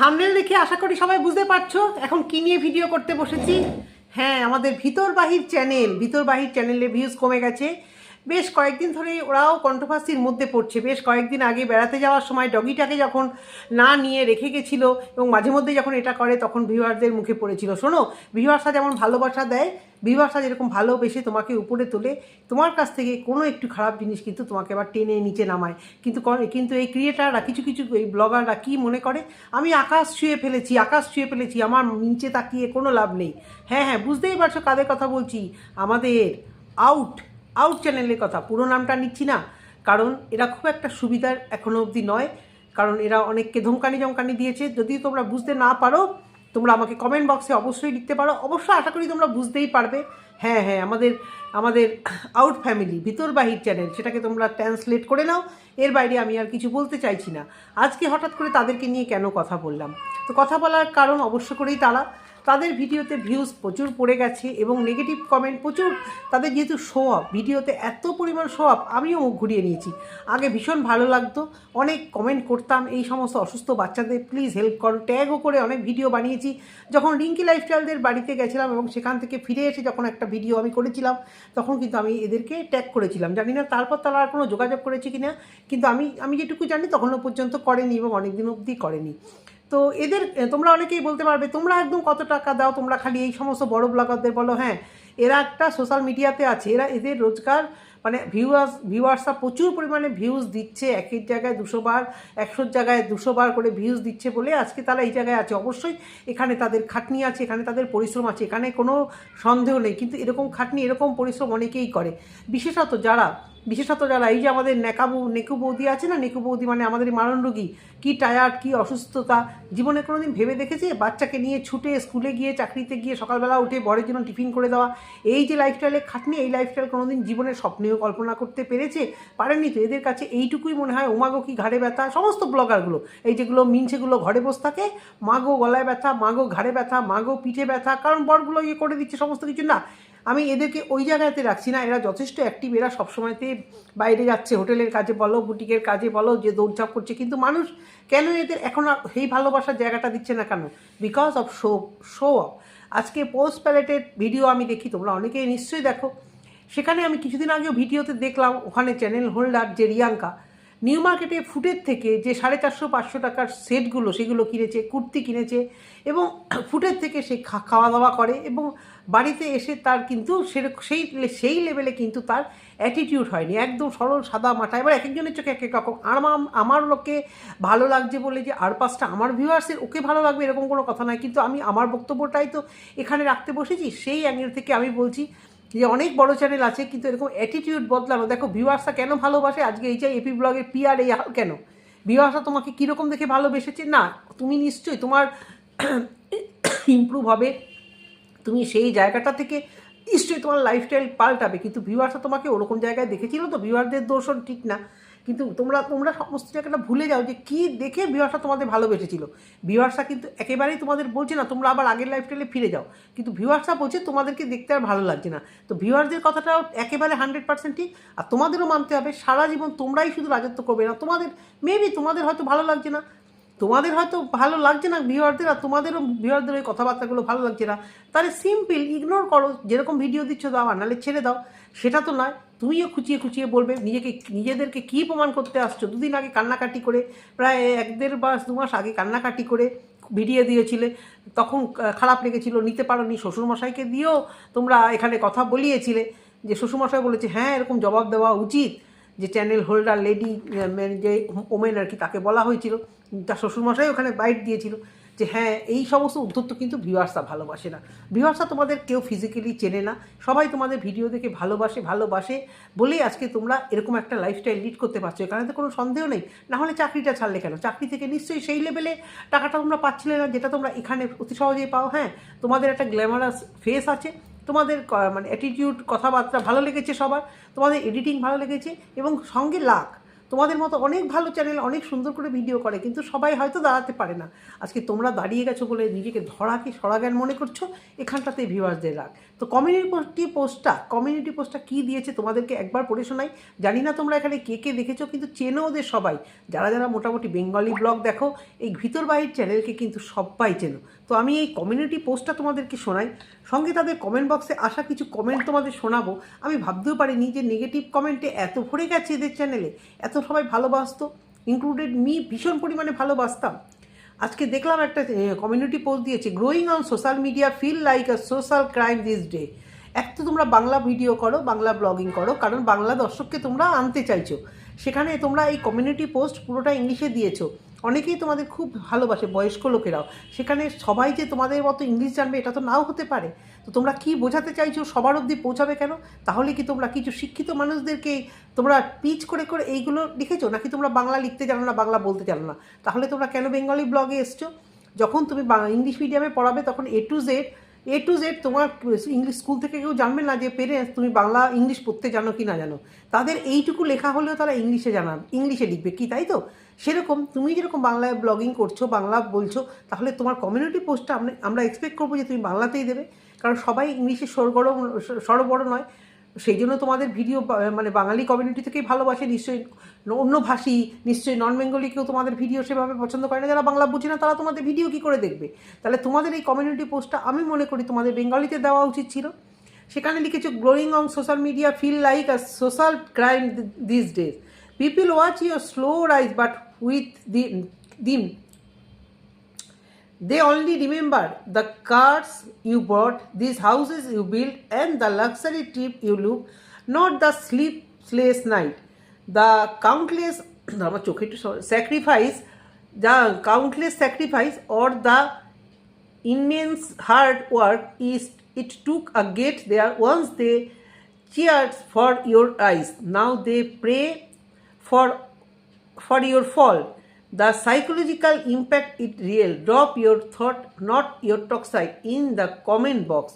Thumbnail দেখে আশা করি সবাই বুঝতে পারছ। এখন কি নিয়ে ভিডিও করতে বসেছি? হ্যাঁ আমাদের ভিতরবাহীর চ্যানেল ভিতরবাহীর চ্যানেলে ভিউজ কমে গেছে। বেশ কয়েকদিন ধরে ওরাও কন্ট্রোভার্সির মধ্যে পড়ছে। বেশ কয়েকদিন আগে বেড়াতে যাওয়ার সময় ডগিটাকে যখন না নিয়ে রেখে গেছিল এবং মাঝে মধ্যে যখন এটা করে, তখন ভিউয়ারদের মুখে পড়েছিল। শোনো ভিউয়ার্সরা যেমন ভালোবাসা দেয় ভিউয়ার্সরা যেরকম ভালোবেসে তোমাকে উপরে তোলে, তোমার কাছ থেকে কোনো একটু খারাপ জিনিস কিন্তু তোমাকে আবার টেনে নিচে নামায়। কিন্তু কিন্তু এই ক্রিয়েটাররা কিছু কিছু এই ব্লগাররা কী মনে করে? আমি আকাশ ছুঁয়ে ফেলেছি, আকাশ ছুঁয়ে ফেলেছি, আমার নিচে তাকিয়ে কোনো লাভ নেই। হ্যাঁ হ্যাঁ বুঝতেই পারছ কাদের কথা বলছি? আমাদের আউট আউট চ্যানেলের কথা, পুরো নামটা নিচ্ছি না, কারণ এরা খুব একটা সুবিধার এখনও অবধি নয়, কারণ এরা অনেককে ধমকানি জমকানি দিয়েছে। যদি তোমরা বুঝতে না পারো, তোমরা আমাকে কমেন্ট বক্সে অবশ্যই লিখতে পারো। অবশ্যই আশা করি তোমরা বুঝতেই পারবে। হ্যাঁ হ্যাঁ আমাদের আমাদের আউট ফ্যামিলি ভিতর বাহির চ্যানেল সেটাকে তোমরা ট্রান্সলেট করে নাও। এর বাইরে আমি আর কিছু বলতে চাইছি না। আজকে হঠাৎ করে তাদেরকে নিয়ে কেন কথা বললাম? তো কথা বলার কারণ অবশ্য করেই তারা। তাদের ভিডিওতে ভিউজ প্রচুর পড়ে গেছে এবং নেগেটিভ কমেন্ট প্রচুর। তাদের যেহেতু শো আপ ভিডিওতে এত পরিমাণ শো আপ আমিও মুখ ঘুরিয়ে নিয়েছি। আগে ভীষণ ভালো লাগতো, অনেক কমেন্ট করতাম, এই সমস্ত অসুস্থ বাচ্চাদের প্লিজ হেল্প করো। ট্যাগও করে অনেক ভিডিও বানিয়েছি। যখন রিঙ্কি লাইফস্টাইলদের বাড়িতে গেছিলাম এবং সেখান থেকে ফিরে এসে যখন একটা ভিডিও আমি করেছিলাম, তখন কিন্তু আমি এদেরকে ট্যাগ করেছিলাম। জানি না তারপর তারা আর কোনো যোগাযোগ করেছে কিনা, কিন্তু আমি আমি যেটুকু জানি তখনও পর্যন্ত করেনি এবং অনেক দিন অবধি করেনি। তো এদের তোমরা অনেকেই বলতে পারবে, তোমরা একদম কত টাকা দাও, তোমরা খালি এই সমস্ত বড় ব্লগারদের বলো হ্যাঁ এরা একটা সোশ্যাল মিডিয়াতে আছে, এরা এদের রোজগার মানে ভিউয়ার্স ভিউয়ার্সরা প্রচুর পরিমাণে ভিউজ দিচ্ছে এক এক জায়গায় দুশো বার, একশোর জায়গায় দুশো বার করে ভিউজ দিচ্ছে বলে আজকে তারা এই জায়গায় আছে। অবশ্যই এখানে তাদের খাটনি আছে, এখানে তাদের পরিশ্রম আছে, এখানে কোনো সন্দেহ নেই, কিন্তু এরকম খাটনি, এরকম পরিশ্রম অনেকেই করে। বিশেষত যারা বিশেষত যারা, এই যে আমাদের নেকাবু, নেকু বৌদি আছে না? নেকু বৌদি মানে আমাদের মারণ রোগী। কী টায়ার্ড কী অসুস্থতা, জীবনে কোনো দিন ভেবে দেখেছে? বাচ্চাকে নিয়ে ছুটে স্কুলে গিয়ে, চাকরিতে গিয়ে সকালবেলা উঠে বড়ের জন্য টিফিন করে দেওয়া। এই যে লাইফস্টাইলে খাটনি, এই লাইফস্টাইল কোনো দিন জীবনের স্বপ্নেও কল্পনা করতে পেরেছে? পারেনি তো? এদের কাছে এইটুকুই মনে হয় ওমাগো কি ঘাড়ে ব্যথা? সমস্ত ব্লগারগুলো। এই যেগুলো মিনছেগুলো ঘরে বসে থাকে, মাগো গলায় ব্যথা, মাগো ঘাড়ে ব্যথা, মাগো পিঠে ব্যথা, কারণ বরগুলো ইয়ে করে দিচ্ছে, সমস্ত কিছু না। আমি এদেরকে ওই জায়গাতে রাখছি না, এরা যথেষ্ট অ্যাক্টিভ এরা সবসময়তে বাইরে যাচ্ছে, হোটেলের কাজে বলো, বুটিকের কাজে বলো, যে দৌড়ঝাঁপ করছে, কিন্তু মানুষ কেন এদের এখন আর সেই ভালোবাসার জায়গাটা দিচ্ছে না কেন? Because of show show off আজকে পোস্ট প্যালেটেড ভিডিও আমি দেখি, তোমরা অনেকেই নিশ্চয়ই দেখো। সেখানে আমি কিছুদিন আগেও ভিডিওতে দেখলাম ওখানে চ্যানেল হোল্ডার যে রিয়াঙ্কা নিউ মার্কেটে ফুটের থেকে যে সাড়ে চারশো, পাঁচশো টাকার সেটগুলো, সেগুলো কিনেছে, কুর্তি কিনেছে এবং ফুটের থেকে সে খাওয়া দাওয়া করে এবং বাড়িতে এসে তার কিন্তু সেই সেই লেভেলে কিন্তু তার অ্যাটিটিউড হয়নি। একদম সরল, সাদা মাথা। এবার এক একজনের চোখে এক এক রকম আমার আমার লোকে ভালো লাগছে বলে যে, আর পাঁচটা আমার ভিউয়ার্সের ওকে ভালো লাগবে? এরকম কোনো কথা নয়। কিন্তু আমি, আমার বক্তব্যটাই তো এখানে রাখতে বসেছি। সেই অ্যাঙ্গেল থেকে আমি বলছি যে অনেক বড় চ্যানেল আছে, কিন্তু এরকম অ্যাটিটিউড বদলানো, দেখো ভিউয়ার্সরা কেন ভালোবাসে? আজকে এই যে এপি ব্লগের পিআর এই হাল কেন? ভিউয়ার্সরা তোমাকে কীরকম দেখে ভালোবেসেছে? না, তুমি নিশ্চয়ই তোমার ইম্প্রুভ হবে। তুমি সেই জায়গাটা থেকে নিশ্চয়ই তোমার লাইফস্টাইল পাল্টাবে, কিন্তু ভিউয়ার্সরা তোমাকে ওরকম জায়গায় দেখেছিল তো? ভিউয়ারদের দর্শন ঠিক না। কিন্তু তোমরা তোমরা সমস্ত জায়গাটা ভুলে যাও যে কী দেখে ভিউয়ার্সরা তোমাদের ভালোবেসেছিল। ভিউয়ার্সরা কিন্তু একেবারেই তোমাদের বলছে না, তোমরা আবার আগের লাইফস্টাইলে ফিরে যাও। কিন্তু ভিউয়ার্সরা বলছে তোমাদেরকে দেখতে আর ভালো লাগছে না। তো ভিউয়ারদের কথাটাও একেবারে হান্ড্রেড পার্সেন্ট ঠিক। আর তোমাদেরও মানতে হবে, সারা জীবন তোমরাই শুধু রাজত্ব করবে না। তোমাদের মেবি তোমাদের হয়তো ভালো লাগছে না। তোমাদের হয়তো ভালো লাগছে না ভিউয়ারদের আর তোমাদেরও ভিউয়ারদের ওই কথাবার্তাগুলো ভালো লাগছে না। তাহলে সিম্পল ইগনোর করো, যেরকম ভিডিও দিচ্ছ দাও, আর নাহলে ছেড়ে দাও। সেটা তো নয়। তুমিও খুঁচিয়ে খুঁচিয়ে বলবে, নিজেকে, নিজেদেরকে কী প্রমাণ করতে আসছো? দুদিন আগে কান্নাকাটি করে, প্রায় এক দেড় মাস দু মাস আগে কান্নাকাটি করে ভিডিও দিয়েছিলে, তখন খারাপ লেগেছিল, নিতে পারোনি, শ্বশুরমশাইকে দিয়েও তোমরা এখানে কথা বলিয়েছিলে, যে শ্বশুরমশাই বলেছে হ্যাঁ এরকম জবাব দেওয়া উচিত। যে চ্যানেল হোল্ডার, লেডি যে ওমেন আর কি, তাকে বলা হয়েছিল। তার শ্বশুরমশাই ওখানে বাইট দিয়েছিল। যে হ্যাঁ এই সমস্ত উদ্ধত্ত কিন্তু ভিউয়ার্সরা ভালোবাসে না। ভিউয়ার্সরা তোমাদের কেউ ফিজিক্যালি চেনে না। সবাই তোমাদের ভিডিও দেখে ভালোবাসে ভালোবাসে বলেই আজকে তোমরা এরকম একটা লাইফস্টাইল লিড করতে পারছ। এখানে তো কোনো সন্দেহ নেই। না হলে চাকরিটা ছাড়লে কেন? চাকরি থেকে নিশ্চয়ই সেই লেভেলে টাকাটা তোমরা পাচ্ছিলে না, যেটা তোমরা এখানে অতি সহজেই পাও। হ্যাঁ তোমাদের একটা গ্ল্যামারাস ফেস আছে। তোমাদের মানে অ্যাটিটিউড কথাবার্তা ভালো লেগেছে সবার। তোমাদের এডিটিং ভালো লেগেছে এবং সঙ্গে লাক তোমাদের মতো অনেক ভালো চ্যানেল অনেক সুন্দর করে ভিডিও করে, কিন্তু সবাই হয়তো দাঁড়াতে পারে না। আজকে তোমরা দাঁড়িয়ে গেছো বলে নিজেকে ধরাকে সরাজ্ঞান মনে করছ, এখানটাতে ভিউয়ার্সদের রাখ তো কমিউনিটি পোস্টটা কমিউনিটি পোস্টটা কী দিয়েছে তোমাদেরকে একবার পড়ে শোনাই। জানি না তোমরা এখানে কে কে দেখেছ, কিন্তু চেনো ওদের সবাই। যারা যারা মোটামুটি বেঙ্গলি ব্লগ দেখো, এই ভিতর বাহির চ্যানেলকে কিন্তু সবাই চেনো। তো আমি এই কমিউনিটি পোস্টটা তোমাদেরকে শোনাই। সঙ্গে তাদের কমেন্ট বক্সে আসা কিছু কমেন্ট তোমাদের শোনাবো। আমি ভাবতেও পারিনি যে নেগেটিভ কমেন্টে এত ভরে গেছে এদের চ্যানেলে এত সবাই ভালোবাসতো। ইনক্লুডেড মি ভীষণ পরিমাণে ভালোবাসতাম। আজকে দেখলাম একটা কমিউনিটি পোস্ট দিয়েছে growing on social media feel like a social crime this day এক তো তোমরা বাংলা ভিডিও করো, বাংলা ব্লগিং করো, কারণ বাংলা দর্শককে তোমরা আনতে চাইছো। সেখানে তোমরা এই কমিউনিটি পোস্ট পুরোটা ইংলিশে দিয়েছ। অনেকেই তোমাদের খুব ভালোবাসে, বয়স্ক লোকেরাও। সেখানে সবাই যে তোমাদের মতো ইংলিশ জানবে, এটা তো নাও হতে পারে। তো তোমরা কি বোঝাতে চাইছো, সবার অবধি পৌঁছাবে কেন? তাহলে কি তোমরা কিছু শিক্ষিত মানুষদেরকে তোমরা পিচ করে করে এইগুলো লিখেছো? নাকি তোমরা বাংলা লিখতে জানো না, বাংলা বলতে জানো না? তাহলে তোমরা কেন বেঙ্গলি ব্লগে এসছো? যখন তুমি ইংলিশ মিডিয়ামে পড়াবে, তখন A to Z A to Z তোমার ইংলিশ স্কুল থেকে কেউ জানবে না যে পেরেন্টস তুমি বাংলা ইংলিশ পড়তে জানো কি না জানো? তাদের এইটুকু লেখা হলেও তারা ইংলিশে জানা ইংলিশে লিখবে। কি, তাই তো? সেরকম তুমি যেরকম বাংলায় ব্লগিং করছ, বাংলা বলছো, তাহলে তোমার কমিউনিটি পোস্টটা আমরা এক্সপেক্ট করব যে তুমি বাংলাতেই দেবে। কারণ সবাই ইংলিশে সরগরম সরবড় নয়। সেই জন্য তোমাদের ভিডিও মানে বাঙালি কমিউনিটি থেকেই ভালোবাসে নিশ্চয়ই। অন্য ভাষী, নিশ্চয়ই নন বেঙ্গলি কেউ তোমাদের ভিডিও সেভাবে পছন্দ করে না। যারা বাংলা বুঝে না, তারা তোমাদের ভিডিও কী করে দেখবে? তাহলে তোমাদের এই কমিউনিটি পোস্টটা আমি মনে করি তোমাদের বেঙ্গলিতে দেওয়া উচিত ছিল। সেখানে লিখেছো growing on social media feel like a social crime these days people watch your slow rise but with the them They only remember the cars you bought, these houses you built, and the luxury trip you took, not the sleepless night, the countless sacrifice, the countless sacrifice, or the immense hard work is it took a get there once they cheered for your eyes. Now they pray for for your fall. The psychological impact it real. Drop your thought, not your toxic in the comment box.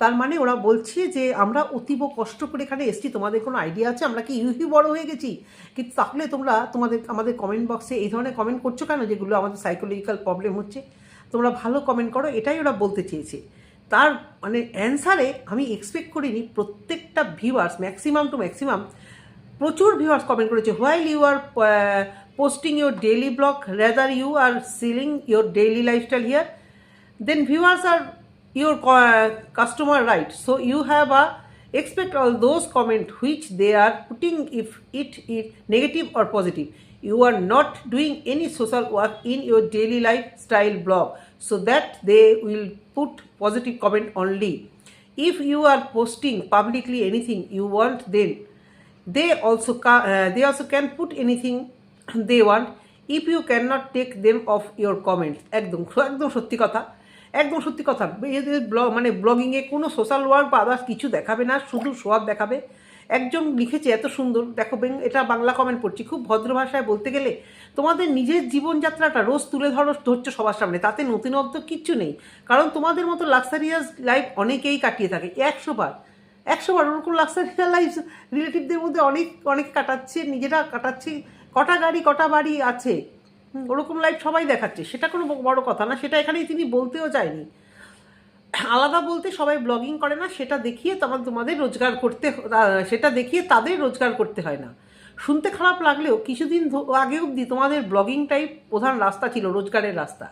তার মানে ওরা বলছে যে আমরা অতীব কষ্ট করে এখানে এসেছি, তোমাদের কোনো আইডিয়া আছে? আমরা কি ইউহি বড় হয়ে গেছি? কিন্তু তাহলে তোমরা তোমাদের, আমাদের কমেন্ট বক্সে এই ধরনের কমেন্ট করছ কেন যেগুলো আমাদের সাইকোলজিক্যাল প্রবলেম হচ্ছে? তোমরা ভালো কমেন্ট করো, এটাই ওরা বলতে চেয়েছে। তার মানে অ্যান্সারে আমি এক্সপেক্ট করিনি, প্রত্যেকটা ভিউয়ার্স ম্যাক্সিমাম টু ম্যাক্সিমাম প্রচুর ভিউয়ার্স কমেন্ট করেছে। While you are posting your daily blog rather you are selling your daily lifestyle here then viewers are your uh, customer right? So you have a expect all those comment which they are putting if it is negative or positive. You are not doing any social work in your daily lifestyle blog. So that they will put positive comment only. If you are posting publicly anything you want then they also uh, they also can put anything they want, if you cannot take them off your comments একদম একদম সত্যি কথা, একদম সত্যি কথা blog মানে ব্লগিংয়ে কোনো social work বা আদার্স কিছু দেখাবে না, শুধু সোয়াব দেখাবে। একজন লিখেছে, এত সুন্দর, দেখো এটা বাংলা কমেন্ট পড়ছি, খুব ভদ্র ভাষায় বলতে গেলে, তোমাদের নিজের জীবনযাত্রাটা রোজ তুলে ধরো, ধরছো সবার সামনে, তাতে নতুনত্ব কিচ্ছু নেই। কারণ তোমাদের মতো লাক্সারিয়াস লাইফ অনেকেই কাটিয়ে থাকে, একশো বার একশো বার, ওরকম লাক্সারিয়াস লাইফ রিলেটিভদের মধ্যে অনেক অনেক কাটাচ্ছে, নিজেরা কাটাচ্ছে কটা গাড়ি, কটা বাড়ি আছে? ওরকম লাইফ সবাই দেখাচ্ছে। সেটা কোনো বড় কথা না, সেটা এখানেই তিনি বলতেও চায়নি আলাদা বলতে সবাই ব্লগিং করে না, সেটা দেখিয়ে তোমার তোমাদের রোজগার করতে সেটা দেখিয়ে তাদের রোজগার করতে হয় না। শুনতে খারাপ লাগলেও কিছুদিন আগে অবধি তোমাদের ব্লগিংটাই প্রধান রাস্তা ছিল, রোজগারের রাস্তা।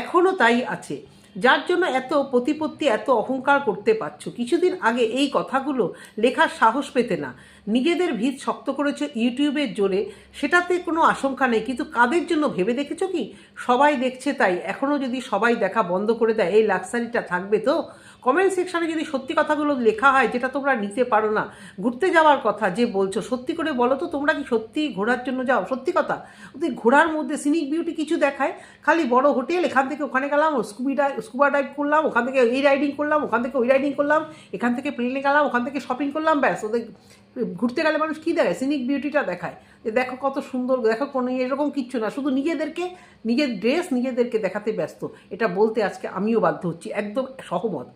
এখনও তাই আছে। যার জন্য এত প্রতিপত্তি, এত অহংকার করতে পারছ। কিছুদিন আগে এই কথাগুলো লেখার সাহস পেতে না। নিজেদের ভিত শক্ত করেছ ইউটিউবের জোরে, সেটাতে কোনো আশঙ্কা নেই, কিন্তু কাদের জন্য ভেবে দেখেছ কি? সবাই দেখছে তাই এখনও যদি সবাই দেখা বন্ধ করে দেয়, এই লাক্সারিটা থাকবে তো? কমেন্ট সেকশানে যদি সত্যি কথাগুলো লেখা হয়, যেটা তোমরা নিতে পারো না, ঘুরতে যাওয়ার কথা যে বলছো, সত্যি করে বলো তো, তোমরা কি সত্যি ঘোরার জন্য যাও? সত্যি কথা ওদের ঘোরার মধ্যে সিনিক বিউটি কিছু দেখায়, খালি বড় হোটেল, এখান থেকে ওখানে গেলাম স্কুবি স্কুবা ডাইভ করলাম, ওখান থেকে এই রাইডিং করলাম, ওখান থেকে ওই রাইডিং করলাম, এখান থেকে প্লেনে গেলাম, ওখান থেকে শপিং করলাম, ব্যাস, ওদের ঘুরতে গেলে মানুষ কী দেখায়? সিনিক বিউটিটা দেখায়। যে দেখো কত সুন্দর, দেখো কোনো এরকম কিচ্ছু না। শুধু নিজেদেরকে, নিজের ড্রেস নিজেদেরকে দেখাতে ব্যস্ত। এটা বলতে আজকে আমিও বাধ্য হচ্ছি। একদম সহমত।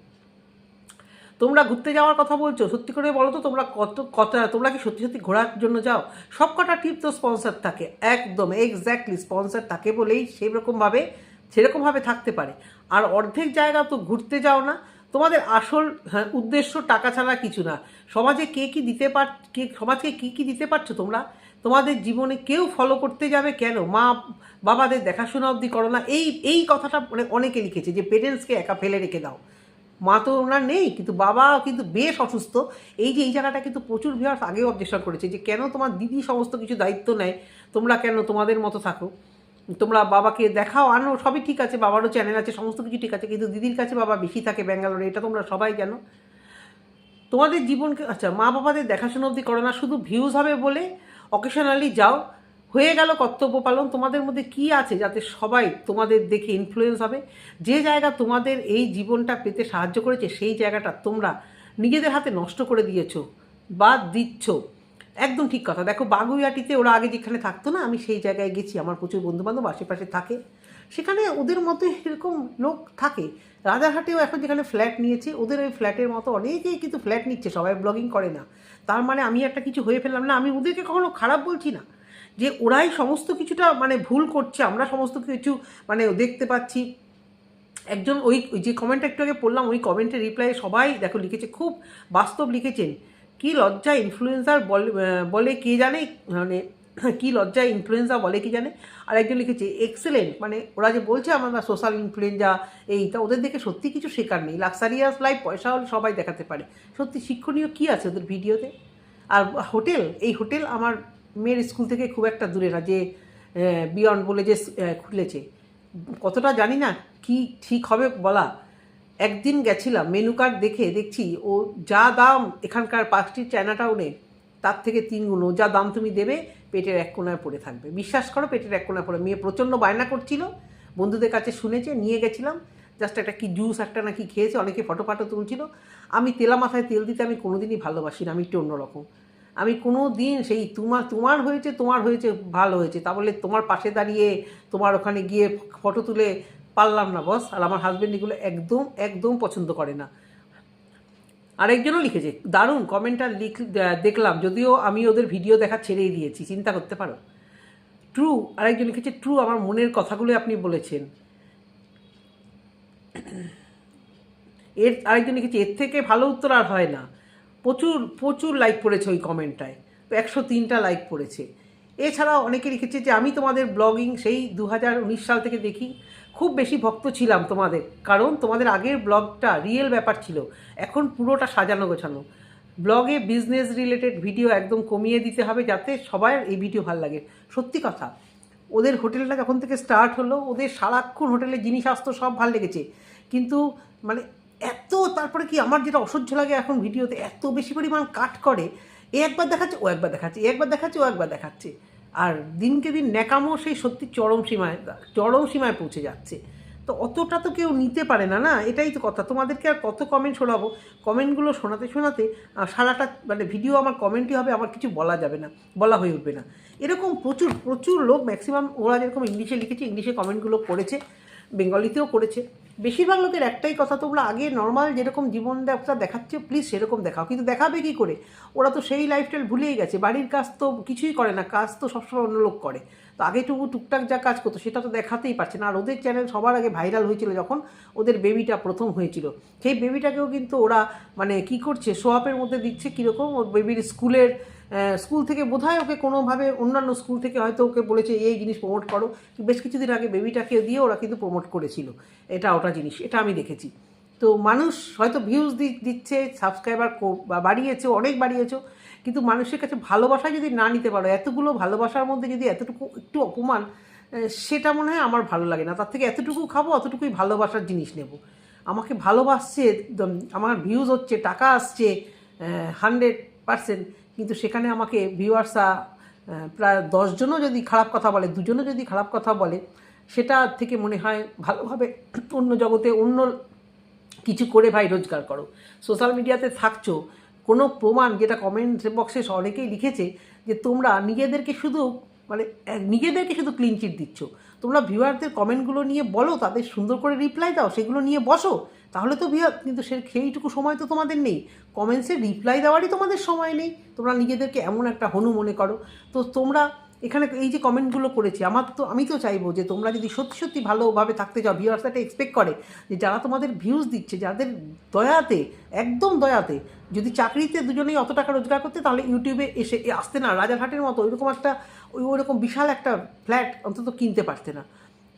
তোমরা ঘুরতে যাওয়ার কথা বলছো, সত্যি করে বলো তো, তোমরা কত কত, তোমরা কি সত্যি সত্যি ঘোরার জন্য যাও? সব কটা ট্রিপ তো স্পন্সার থাকে। একদম এক্স্যাক্টলি স্পন্সার থাকে বলেই সেই রকমভাবে সেরকমভাবে থাকতে পারে। আর অর্ধেক জায়গা তো ঘুরতে যাও না। তোমাদের আসল হ্যাঁ, উদ্দেশ্য টাকা ছাড়া কিছু না। সমাজে কে কি দিতে পার কে সমাজকে কি কি দিতে পারছ তোমরা? তোমাদের জীবনে কেউ ফলো করতে যাবে কেন? মা বাবাদের দেখাশোনা অবধি করো না। এই এই কথাটা মানে অনেকে লিখেছে যে পেরেন্টসকে একা ফেলে রেখে দাও। মা তো ওনার নেই কিন্তু বাবা কিন্তু বেশ অসুস্থ। এই যে এই জায়গাটা কিন্তু প্রচুর ভিউয়ার্স আগেও অবজেকশন করেছে যে কেন তোমার দিদি সমস্ত কিছু দায়িত্ব নেয়? তোমরা কেন তোমাদের মতো থাকো? তোমরা বাবাকে দেখাও, আনো, সবই ঠিক আছে, বাবারও চ্যানেল আছে, সমস্ত কিছু ঠিক আছে, কিন্তু দিদির কাছে বাবা বেশি থাকে ব্যাঙ্গালোরে, এটা তোমরা সবাই জানো। তোমাদের জীবনকে আচ্ছা মা বাবাদের দেখাশোনা অবধি করো না, শুধু ভিউজ হবে বলে অকেশনালি যাও। হয়ে গেল কর্তব্য পালন, তোমাদের মধ্যে কি আছে যাতে সবাই তোমাদের দেখে ইনফ্লুয়েন্স হবে? যে জায়গা তোমাদের এই জীবনটা পেতে সাহায্য করেছে, সেই জায়গাটা তোমরা নিজেদের হাতে নষ্ট করে দিয়েছ বা দিচ্ছ। একদম ঠিক কথা। দেখো বাগুইয়াটিতে ওরা আগে যেখানে থাকতো না, আমি সেই জায়গায় গেছি, আমার প্রচুর বন্ধুবান্ধব আশেপাশে থাকে। সেখানে ওদের মতো এরকম লোক থাকে। রাজারহাটেও এখন যেখানে ফ্ল্যাট নিয়েছে, ওদের ওই ফ্ল্যাটের মতো অনেকেই কিন্তু ফ্ল্যাট নিচ্ছে, সবাই ব্লগিং করে না। তার মানে আমি একটা কিছু হয়ে ফেললাম না, আমি ওদেরকে কখনো খারাপ বলছি না। যে ওরাই সমস্ত কিছুটা মানে ভুল করছে, আমরা সমস্ত কিছু মানে দেখতে পাচ্ছি। একজন ওই যে কমেন্টটা একটু আগে পড়লাম, ওই কমেন্টের রিপ্লাই সবাই দেখো লিখেছে, খুব বাস্তব লিখেছেন। কি লজ্জা ইনফ্লুয়েন্সার বলে কে জানে? মানে কি লজ্জা ইনফ্লুয়েন্সার বলে কি জানে? আর একজন লিখেছে এক্সেলেন্ট মানে ওরা যে বলছে, আমরা সোশ্যাল ইনফ্লুয়েঞ্জা এই তা ওদের দেখে সত্যি কিছু শেখার নেই। লাক্সারিয়াস লাইফ পয়সা হলে সবাই দেখাতে পারে। সত্যি শিক্ষণীয় কী আছে ওদের ভিডিওতে? আর হোটেল, এই হোটেল আমার মেয়ের স্কুল থেকে খুব একটা দূরে না, যে বিয়ন্ড বলে যে খুলেছে। কতটা জানি না, কি ঠিক হবে বলা। একদিন গেছিলাম মেনু কার্ড দেখে দেখছি, ও যা দাম এখানকার পাঁচটি চায়না টাউনে তার থেকে তিন গুণ যা দাম তুমি দেবে, পেটের এক কোনায় পড়ে থাকবে। বিশ্বাস করো, পেটের এক কোনায় পড়ে, মেয়ে প্রচণ্ড বায়না করছিল, বন্ধুদের কাছে শুনেছে, নিয়ে গেছিলাম জাস্ট একটা কি জুস একটা নাকি খেয়েছে, অনেকে ফটো ফাটো তুলছিল। আমি তেলা মাথায় তেল দিতে আমি কোনোদিনই ভালোবাসি না, আমি একটু অন্যরকম। আমি কোনো দিন সেই তোমার তোমার হয়েছে তোমার হয়েছে, ভালো হয়েছে, তা বলে তোমার পাশে দাঁড়িয়ে, তোমার ওখানে গিয়ে ফটো তুলে পারলাম না বস আর আমার হাজব্যান্ড এগুলো একদম একদম পছন্দ করে না। আরেকজনও লিখেছে, দারুণ কমেন্টটা লিখ দেখলাম। যদিও আমি ওদের ভিডিও দেখা ছেড়েই দিয়েছি, চিন্তা করতে পারো? ট্রু আরেকজন লিখেছে ট্রু আমার মনের কথাগুলো আপনি বলেছেন। এর, আরেকজন লিখেছে, এর থেকে ভালো উত্তর আর হয় না। প্রচুর প্রচুর লাইক পড়েছে ওই কমেন্টটায় তো একশো তিনটা লাইক পড়েছে। এছাড়াও অনেকে লিখেছে যে, আমি তোমাদের ব্লগিং সেই দু হাজার উনিশ সাল থেকে দেখি। খুব বেশি ভক্ত ছিলাম তোমাদের, কারণ তোমাদের আগের ব্লগটা রিয়েল ব্যাপার ছিল। এখন পুরোটা সাজানো গোছানো। ব্লগে বিজনেস রিলেটেড ভিডিও একদম কমিয়ে দিতে হবে যাতে সবার এই ভিডিও ভালো লাগে। সত্যি কথা, ওদের হোটেলটা যখন থেকে স্টার্ট হলো, ওদের সারাক্ষণ হোটেলে জিনিস আসতো, সব ভালো লেগেছে। কিন্তু মানে এত, তারপরে কি আমার যেটা অসহ্য লাগে এখন ভিডিওতে এত বেশি পরিমাণ কাট করে, এ একবার দেখাচ্ছে, ও একবার দেখাচ্ছে, এ একবার দেখাচ্ছে, ও একবার দেখাচ্ছে। আর দিনকে দিন ন্যাকামো সেই সত্যি চরম সীমায় চরম সীমায় পৌঁছে যাচ্ছে। তো অতটা তো কেউ নিতে পারে না না? এটাই তো কথা। তোমাদেরকে আর কত কমেন্ট শোনাবো? কমেন্টগুলো শোনাতে শোনাতে সারাটা মানে ভিডিও আমার কমেন্টই হবে, আমার কিছু বলা যাবে না, বলা হয়ে উঠবে না। এরকম প্রচুর প্রচুর লোক ম্যাক্সিমাম ওরা যেরকম ইংলিশে লিখেছে, ইংলিশে কমেন্টগুলো করেছে বেঙ্গলিতেও করেছে। বেশিরভাগ লোকের একটাই কথা, তোমরা আগে নর্মাল যেরকম জীবনযাত্রা দেখাচ্ছে প্লিজ সেরকম দেখাও। কিন্তু দেখাবে কি করে? ওরা তো সেই লাইফস্টাইল ভুলেই গেছে। বাড়ির কাজ তো কিছুই করে না, কাজ তো সবসময় অন্য লোক করে। তো আগে টুকু টুকটাক যা কাজ করতো, সেটা তো দেখাতেই পারছে না। আর ওদের চ্যানেল সবার আগে ভাইরাল হয়েছিল যখন ওদের বেবিটা প্রথম হয়েছিল। সেই বেবিটাকেও কিন্তু ওরা মানে কি করছে সোয়াপের মধ্যে দিচ্ছে কীরকম? ওর বেবির স্কুলের স্কুল থেকে বোধহয় ওকে কোনোভাবে অন্যান্য স্কুল থেকে হয়তো ওকে বলেছে, এই জিনিস প্রমোট করো। বেশ কিছুদিন আগে বেবিটাকে দিয়ে ওরা কিন্তু প্রমোট করেছিল। এটা ওটা জিনিস, এটা আমি দেখেছি। তো মানুষ হয়তো ভিউজ দিচ্ছে সাবস্ক্রাইবার বাড়িয়েছে, অনেক বাড়িয়েছো, কিন্তু মানুষের কাছে ভালোবাসা যদি না নিতে পারো, এতগুলো ভালোবাসার মধ্যে যদি এতটুকু একটু অপমান সেটা মনে হয় আমার ভালো লাগে না। তার থেকে এতটুকু খাব, অতটুকুই ভালোবাসার জিনিস নেব। আমাকে ভালোবাসছে আমার ভিউজ হচ্ছে, টাকা আসছে হান্ড্রেড পারসেন্ট কিন্তু সেখানে আমাকে ভিউয়ার্সরা প্রায় দশজনও যদি খারাপ কথা বলে, দুজনও যদি খারাপ কথা বলে, সেটা থেকে মনে হয় ভালোভাবে অন্য জগতে অন্য কিছু করে ভাই রোজগার করো। সোশ্যাল মিডিয়াতে থাকছো, কোনো প্রমাণ যেটা কমেন্ট বক্সে অনেকেই লিখেছে যে তোমরা নিজেদেরকে শুধু মানে নিজেদেরকে শুধু ক্লিন চিট দিচ্ছ। তোমরা ভিউয়ারদের কমেন্টগুলো নিয়ে বলো, তাদের সুন্দর করে রিপ্লাই দাও, সেগুলো নিয়ে বসো। তাহলে তো ভিউয়ার কিন্তু সে, সেইটুকু সময় তো তোমাদের নেই। কমেন্টসে রিপ্লাই দেওয়ারই তোমাদের সময় নেই। তোমরা নিজেদেরকে এমন একটা হনু মনে করো। তো তোমরা এখানে এই যে কমেন্টগুলো করেছি, আমার তো, আমি তো চাইব যে তোমরা যদি সত্যি সত্যি ভালোভাবে থাকতে চাও ভিউয়ার্স একটা এক্সপেক্ট করে যে যারা তোমাদের ভিউজ দিচ্ছে, যাদের দয়াতে, একদম দয়াতে, যদি চাকরিতে দুজনেই অত টাকা রোজগার করতে, তাহলে ইউটিউবে এসে আসতে না, রাজারহাটের মতো ওইরকম একটা, ওই ওইরকম বিশাল একটা ফ্ল্যাট অন্তত কিনতে পারতে না।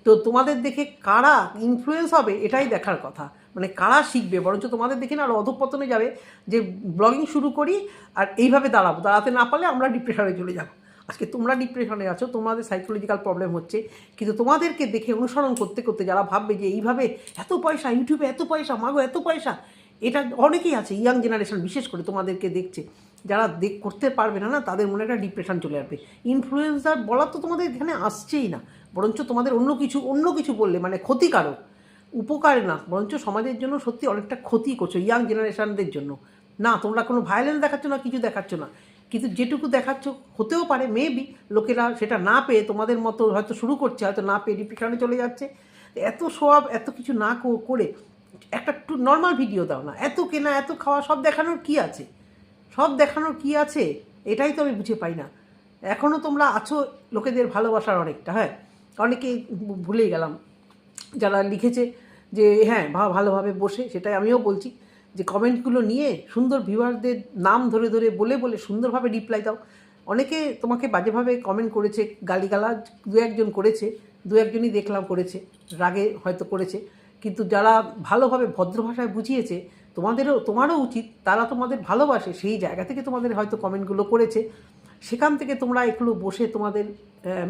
তো তোমাদের দেখে কারা ইনফ্লুয়েন্স হবে, এটাই দেখার কথা। মানে কারা শিখবে, বরঞ্চ তোমাদের দেখে না আরও অধপতনে যাবে যে ব্লগিং শুরু করি আর এইভাবে দাঁড়াবো। দাঁড়াতে না পারলে আমরা ডিপ্রেশনে চলে যাব। আজকে তোমরা ডিপ্রেশনে আছো, তোমাদের সাইকোলজিক্যাল প্রবলেম হচ্ছে, কিন্তু তোমাদেরকে দেখে অনুসরণ করতে করতে যারা ভাববে যে এইভাবে এত পয়সা ইউটিউবে এত পয়সা, মাগো এত পয়সা, এটা অনেকেই আছে ইয়াং জেনারেশন বিশেষ করে তোমাদেরকে দেখছে, যারা দেখ, করতে পারবে না না, তাদের মনে একটা ডিপ্রেশন চলে আসবে। ইনফ্লুয়েন্সার বলা তো তোমাদের এখানে আসছেই না, বরঞ্চ তোমাদের অন্য কিছু অন্য কিছু বললে মানে ক্ষতিকারক, উপকার না, বরঞ্চ সমাজের জন্য সত্যি অনেকটা ক্ষতি করছ ইয়াং জেনারেশনদের জন্য। না, তোমরা কোনো ভায়োলেন্স দেখাচ্ছ না, কিছু দেখাচ্ছ না। কিন্তু যেটুকু দেখাচ্ছ, হতেও পারে মেবি লোকেরা সেটা না পেয়ে তোমাদের মতো হয়তো শুরু করছে, হয়তো না পেয়ে ডিপ্রেশনে চলে যাচ্ছে। এত সব, এত কিছু না করে একটা একটু নর্মাল ভিডিও দাও না। এত কেনা, এত খাওয়া, সব দেখানোর কি আছে? সব দেখানোর কি আছে? এটাই তো আমি বুঝে পাই না। এখনও তোমরা আছো লোকেদের ভালোবাসার অনেকটা হ্যাঁ? অনেকে ভুলেই গেলাম। যারা লিখেছে যে হ্যাঁ ভালোভাবে বসে, সেটাই আমিও বলছি। যে কমেন্টগুলো নিয়ে সুন্দর ভিউয়ারদের নাম ধরে ধরে বলে বলে সুন্দরভাবে রিপ্লাই দাও। অনেকে তোমাকে বাজেভাবে কমেন্ট করেছে, গালিগালাজ দু একজন করেছে, দু একজনই দেখলাম করেছে, রাগে হয়তো করেছে। কিন্তু যারা ভালোভাবে ভদ্র ভাষায় বুঝিয়েছে, তোমাদেরও, তোমারও উচিত, তারা তোমাদের ভালোবাসে, সেই জায়গা থেকে তোমাদের হয়তো কমেন্টগুলো করেছে। সেখান থেকে তোমরা একটু বসে তোমাদের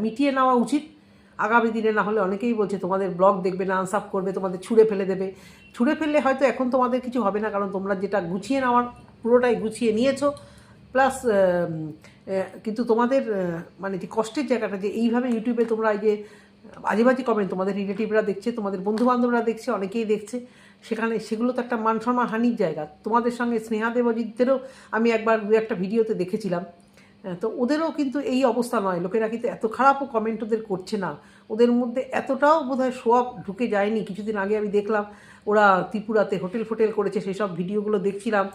মিটিয়ে নেওয়া উচিত। আগামী দিনে না হলে অনেকেই বলছে, তোমাদের ব্লগ দেখবে না আনসাপ করবে, তোমাদের ছুঁড়ে ফেলে দেবে। ছুঁড়ে ফেললে হয়তো এখন তোমাদের কিছু হবে না, কারণ তোমরা যেটা গুছিয়ে নেওয়ার, পুরোটাই গুছিয়ে নিয়েছো। প্লাস কিন্তু তোমাদের মানে যে কষ্টের জায়গাটা, যে এইভাবে ইউটিউবে তোমরা এই যে বাজে বাজে কমেন্ট তোমাদের রিলেটিভরা দেখছে, তোমাদের বন্ধু বান্ধবরা দেখছে, অনেকেই দেখছে, সেখানে সেগুলো তো একটা মান সম্মান হানির জায়গা। তোমাদের সঙ্গে স্নেহা দেবজিৎদেরও আমি একবার দু একটা ভিডিওতে দেখেছিলাম। তো ওদেরও কিন্তু এই অবস্থা নয়। লোকেরা কিন্তু এত খারাপও কমেন্ট ওদের করছে না। ওদের মধ্যে এতটাও বোধহয় সোয়াব ঢুকে যায়নি। কিছুদিন আগে আমি দেখলাম ওরা ত্রিপুরাতে হোটেল ফোটেল করেছে সেই সব ভিডিওগুলো দেখছিলাম।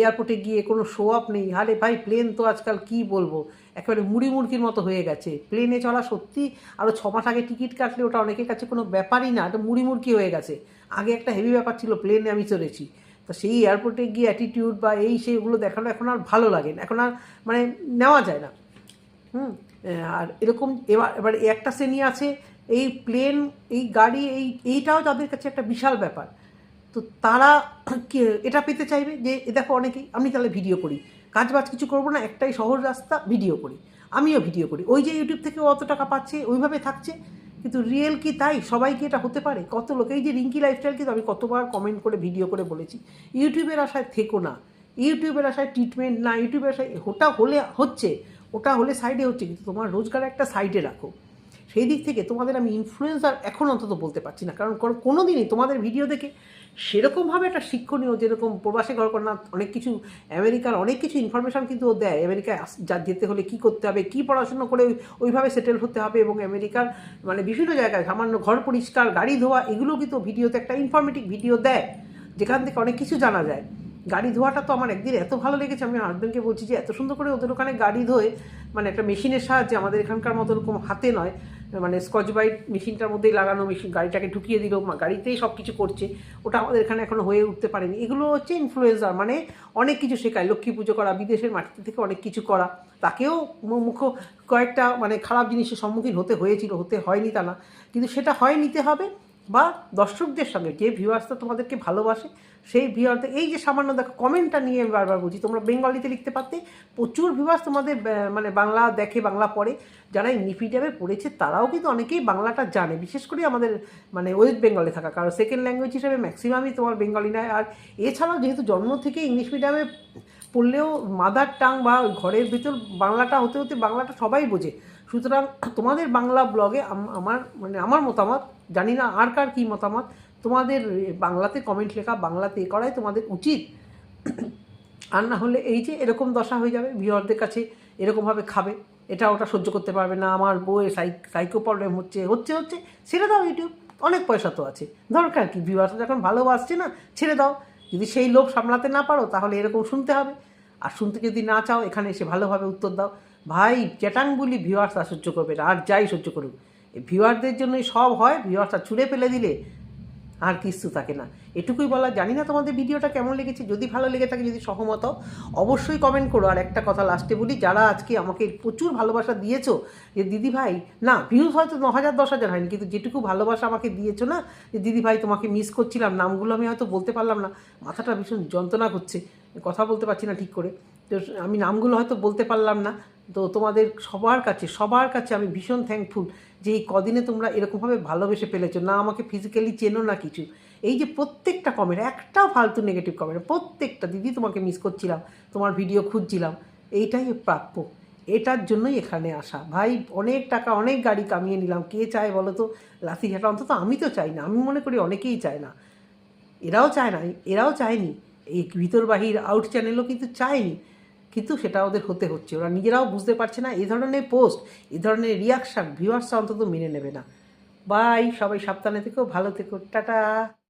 এয়ারপোর্টে গিয়ে কোনো শো আপ নেই। আরে ভাই প্লেন তো আজকাল কি বলব? একেবারে মুড়ি মুড়কির মতো হয়ে গেছে। প্লেনে চলা সত্যি আরও ছ মাস আগে টিকিট কাটলে ওটা অনেকের কাছে কোনো ব্যাপারই না, এটা মুড়ি মুড়কি হয়ে গেছে। আগে একটা হেভি ব্যাপার ছিল প্লেনে আমি চড়েছি। তো সেই এয়ারপোর্টে গিয়ে অ্যাটিটিউড বা এই সেইগুলো দেখানো এখন আর ভালো লাগে না। এখন আর মানে নেওয়া যায় না। হুম? আর এরকম এবার এবার একটা শ্রেণি আছে, এই প্লেন এই গাড়ি, এই, এইটাও তাদের কাছে একটা বিশাল ব্যাপার। তো তারা এটা পেতে চাইবে যে, এ দেখো অনেকেই, আমি তাহলে ভিডিও করি। কাজ বাজ কিছু করব না, একটাই সহজ রাস্তা ভিডিও করি। আমিও ভিডিও করি। ওই যে ইউটিউব থেকে অত টাকা পাচ্ছে, ওইভাবে থাকছে। কিন্তু রিয়েল কি তাই? সবাই কি এটা হতে পারে? কত লোক? এই যে রিঙ্কি লাইফস্টাইল কিন্তু আমি কতবার কমেন্ট করে ভিডিও করে বলেছি। ইউটিউবের আশায় থেকো না। ইউটিউবের আশায় ট্রিটমেন্ট না ইউটিউবের আশায় ওটা হলে হচ্ছে, ওটা হলে সাইডে হচ্ছে, কিন্তু তোমার রোজগার একটা সাইডে রাখো। সেই দিক থেকে তোমাদের আমি ইনফ্লুয়েন্সার এখন অন্তত বলতে পারছি না, কারণ কোনো- দিনই তোমাদের ভিডিও দেখে সেরকমভাবে একটা শিক্ষণীয় যেরকম প্রবাসী ঘরকন্যা অনেক কিছু, আমেরিকার অনেক কিছু ইনফরমেশান কিন্তু ও দেয়। আমেরিকায় যা যেতে হলে কী করতে হবে, কী পড়াশুনো করে ওইভাবে সেটেল হতে হবে এবং আমেরিকার মানে বিভিন্ন জায়গায় সামান্য ঘর পরিষ্কার, গাড়ি ধোয়া, এগুলো কিন্তু ভিডিওতে একটা ইনফরমেটিভ ভিডিও দেয়, যেখান থেকে অনেক কিছু জানা যায়। গাড়ি ধোয়াটা তো আমার একদিন এত ভালো লেগেছে, আমি হাজব্যান্ডকে বলছি যে, এত সুন্দর করে ওদের ওখানে গাড়ি ধোয়ে। মানে একটা মেশিনের সাহায্যে আমাদের এখানকার মতো এরকম হাতে নয়। মানে স্কচ বাইট মেশিনটার মধ্যেই লাগানো মেশিন, গাড়িটাকে ঢুকিয়ে দিল গাড়িতেই সব কিছু করছে। ওটা আমাদের এখানে এখনও হয়ে উঠতে পারেনি। এগুলো হচ্ছে ইনফ্লুয়েন্সার মানে অনেক কিছু শেখায়। লক্ষ্মী পুজো করা, বিদেশের মাটিতে থেকে অনেক কিছু করা। তাকেও মুখ্য মুখ কয়েকটা মানে খারাপ জিনিসের সম্মুখীন হতে হয়েছিল, হতে হয়নি তা না। কিন্তু সেটা হয় নিতে হবে। বা দর্শকদের সঙ্গে যে ভিউয়ার্সটা তোমাদেরকে ভালোবাসে, সেই ভিউয়ারদের এই যে সামান্য দেখো কমেন্টটা নিয়ে আমি বারবার বলছি, তোমরা বেঙ্গলিতে লিখতে পারতে, প্রচুর ভিউয়ার্স তোমাদের মানে বাংলা দেখে, বাংলা পড়ে, যারা ইংলিশ মিডিয়ামে পড়েছে, তারাও কিন্তু অনেকেই বাংলাটা জানে, বিশেষ করে আমাদের মানে ওয়েস্ট বেঙ্গলে থাকা, কারণ সেকেন্ড ল্যাঙ্গুয়েজ হিসেবে ম্যাক্সিমামই তোমার বেঙ্গলি নয়, আর এছাড়াও যেহেতু জন্ম থেকে ইংলিশ মিডিয়ামে পড়লেও মাদার টাং বা ঘরের ভিতর বাংলাটা হতে হতে বাংলাটা সবাই বোঝে, সুতরাং তোমাদের বাংলা ব্লগে আমার মানে আমার মতামত জানি না আর কার কী মতামত। তোমাদের বাংলাতে কমেন্ট লেখা, বাংলাতে করাই তোমাদের উচিত। আর না হলে এই যে এরকম দশা হয়ে যাবে ভিওরদের কাছে এরকমভাবে খাবে, এটা ওটা সহ্য করতে পারবে না, আমার বউয়ের সাইকো প্রবলেম হচ্ছে হচ্ছে হচ্ছে, ছেড়ে দাও ইউটিউব অনেক পয়সা তো আছে। দরকার কি? ভিউয়ার্স যখন ভালোবাসছে না, ছেড়ে দাও। যদি সেই লোভ সামলাতে না পারো, তাহলে এরকম শুনতে হবে। আর শুনতে যদি না চাও, এখানে এসে ভালোভাবে উত্তর দাও। ভাই চ্যাটাং বলি ভিউয়ার্স আর সহ্য করবে আর যাই সহ্য করুক। ভিউয়ারদের জন্যই সব হয় ভিউয়ার্সটা ছুঁড়ে ফেলে দিলে আর কিছু থাকে না। এটুকুই বলা, জানি না তোমাদের ভিডিওটা কেমন লেগেছে, যদি ভালো লেগে থাকে, যদি সহমত অবশ্যই কমেন্ট করো। আর একটা কথা লাস্টে বলি, যারা আজকে আমাকে প্রচুর ভালোবাসা দিয়েছ, যে দিদি ভাই না ভিউজ হয়তো ন হাজার দশ হাজার হয়নি, কিন্তু যেটুকু ভালোবাসা আমাকে দিয়েছ না, যে দিদি ভাই তোমাকে মিস করছিলাম, নামগুলো আমি হয়তো বলতে পারলাম না, মাথাটা ভীষণ যন্ত্রণা করছে, কথা বলতে পারছি না ঠিক করে, তো আমি নামগুলো হয়তো বলতে পারলাম না তো তোমাদের সবার কাছে সবার কাছে আমি ভীষণ থ্যাঙ্কফুল যে এই কদিনে তোমরা এরকমভাবে ভালোবেসে ফেলেছো। না আমাকে ফিজিক্যালি চেনো না কিছু। এই যে প্রত্যেকটা কমেন্ট একটাও ফালতু নেগেটিভ কমেন্ট প্রত্যেকটা, দিদি তোমাকে মিস করছিলাম, তোমার ভিডিও খুঁজছিলাম, এইটাই প্রাপ্য। এটার জন্যই এখানে আসা। ভাই, অনেক টাকা, অনেক গাড়ি কামিয়ে নিলাম। কে চায় বলো তো? লাঠিঘাটা অন্তত আমি তো চাই না। আমি মনে করি অনেকেই চায় না। এরাও চায় না, এরাও চায়নি। এই ভিতর বাহির আউট চ্যানেলও কিন্তু চায়নি। কিন্তু সেটা ওদের হতে হচ্ছে। ওরা নিজেরাও বুঝতে পারছে না, এই ধরনের পোস্ট এই ধরনের রিয়াকশান ভিউয়ার্সরা অন্তত মেনে নেবে না। বাই সবাই সাবধানে থেকো, ভালো থেকো, টাটা।